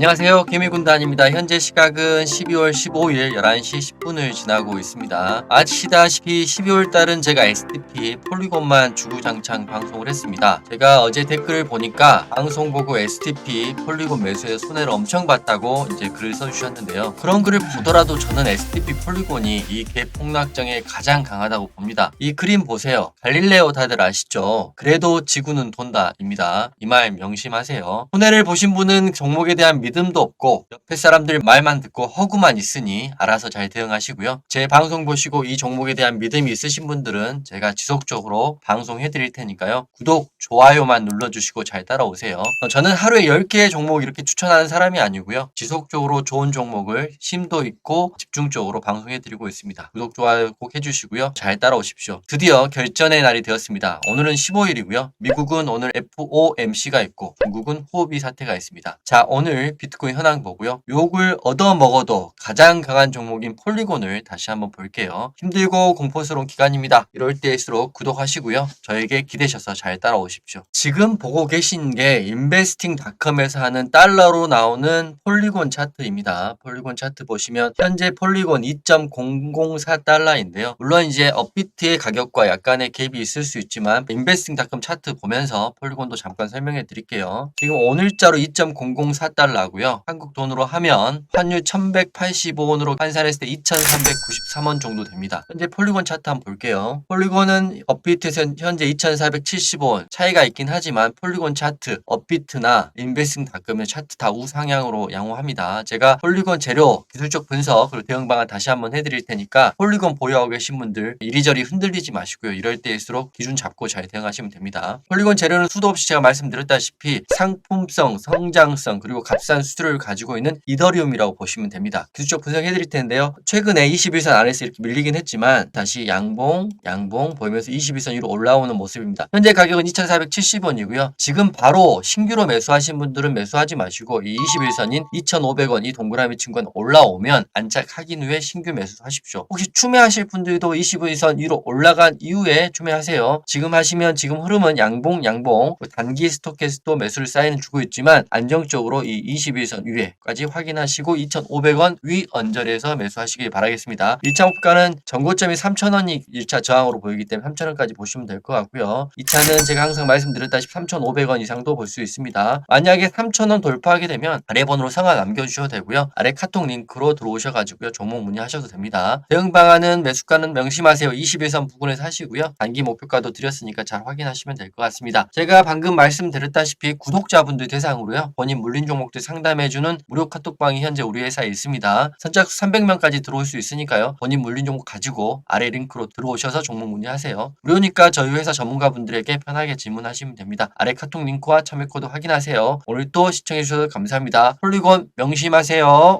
안녕하세요. 개미군단입니다. 현재 시각은 12월 15일 11시 10분을 지나고 있습니다. 아시다시피 12월 달은 제가 STP 폴리곤만 주구장창 방송을 했습니다. 제가 어제 댓글을 보니까 방송 보고 STP 폴리곤 매수에 손해를 엄청 봤다고 이제 글을 써주셨는데요. 그런 글을 보더라도 저는 STP 폴리곤이 이 개폭락정에 가장 강하다고 봅니다. 이 그림 보세요. 갈릴레오 다들 아시죠? 그래도 지구는 돈다입니다. 이 말 명심하세요. 손해를 보신 분은 종목에 대한 믿음 도 없고 옆에 사람들 말만 듣고 허구만 있으니 알아서 잘 대응하시고요. 제 방송 보시고 이 종목에 대한 믿음이 있으신 분들은 제가 지속적으로 방송해 드릴 테니까요. 구독, 좋아요만 눌러주시고 잘 따라오세요. 어, 저는 하루에 10개의 종목 이렇게 추천하는 사람이 아니고요. 지속적으로 좋은 종목을 심도 있고 집중적으로 방송해 드리고 있습니다. 구독, 좋아요 꼭 해주시고요. 잘 따라오십시오. 드디어 결전의 날이 되었습니다. 오늘은 15일이고요. 미국은 오늘 FOMC가 있고 중국은 호흡이 사태가 있습니다. 자, 오늘 비트코인 현황 보고요. 욕을 얻어 먹어도 가장 강한 종목인 폴리곤을 다시 한번 볼게요. 힘들고 공포스러운 기간입니다. 이럴 때일수록 구독하시고요. 저에게 기대셔서 잘 따라오십시오. 지금 보고 계신 게 인베스팅닷컴에서 하는 달러로 나오는 폴리곤 차트입니다. 폴리곤 차트 보시면 현재 폴리곤 2.004달러인데요. 물론 이제 업비트의 가격과 약간의 갭이 있을 수 있지만 인베스팅닷컴 차트 보면서 폴리곤도 잠깐 설명해 드릴게요. 지금 오늘자로 2.004달러 고요. 한국 돈으로 하면 환율 1185원으로 환산했을 때 2393원 정도 됩니다. 현재 폴리곤 차트 한번 볼게요. 폴리곤은 업비트에서 현재 2475원 차이가 있긴 하지만 폴리곤 차트, 업비트나 인베스팅닷컴의 차트 다 우상향으로 양호합니다. 제가 폴리곤 재료 기술적 분석 그리고 대응 방안 다시 한번 해드릴 테니까 폴리곤 보유하고 계신 분들 이리저리 흔들리지 마시고요. 이럴 때일수록 기준 잡고 잘 대응하시면 됩니다. 폴리곤 재료는 수도 없이 제가 말씀드렸다시피 상품성, 성장성 그리고 값싼 수수료를 가지고 있는 이더리움이라고 보시면 됩니다. 기술적 분석해 드릴 텐데요. 최근에 21선 안에서 이렇게 밀리긴 했지만 다시 양봉, 양봉 보이면서 21선 위로 올라오는 모습입니다. 현재 가격은 2,470원이고요. 지금 바로 신규로 매수하신 분들은 매수하지 마시고 이 21선인 2,500원 이 동그라미 친구는 올라오면 안착 확인 후에 신규 매수하십시오. 혹시 추매하실 분들도 21선 위로 올라간 이후에 추매하세요. 지금 하시면 지금 흐름은 양봉, 양봉 단기 스토캐스도 매수를 사인을 주고 있지만 안정적으로 이 21선 위에까지 확인하시고 2,500원 위 언저리에서 매수하시길 바라겠습니다. 1차 목표가는 전고점이 3,000원이 1차 저항으로 보이기 때문에 3,000원까지 보시면 될 것 같고요. 2차는 제가 항상 말씀드렸다시피 3,500원 이상도 볼 수 있습니다. 만약에 3,000원 돌파하게 되면 아래 번호로 상하 남겨주셔도 되고요. 아래 카톡 링크로 들어오셔가지고요. 종목 문의하셔도 됩니다. 대응 방안은 매수가는 명심하세요. 21선 부근에서 하시고요. 단기 목표가도 드렸으니까 잘 확인하시면 될 것 같습니다. 제가 방금 말씀드렸다시피 구독자분들 대상으로요. 본인 물린 종목들 상담해주는 무료 카톡방이 현재 우리 회사에 있습니다. 선착수 300명까지 들어올 수 있으니까요. 본인 물린 종목 가지고 아래 링크로 들어오셔서 종목 문의하세요. 무료니까 저희 회사 전문가분들에게 편하게 질문하시면 됩니다. 아래 카톡 링크와 참여 코드 확인하세요. 오늘 또 시청해주셔서 감사합니다. 폴리곤 명심하세요.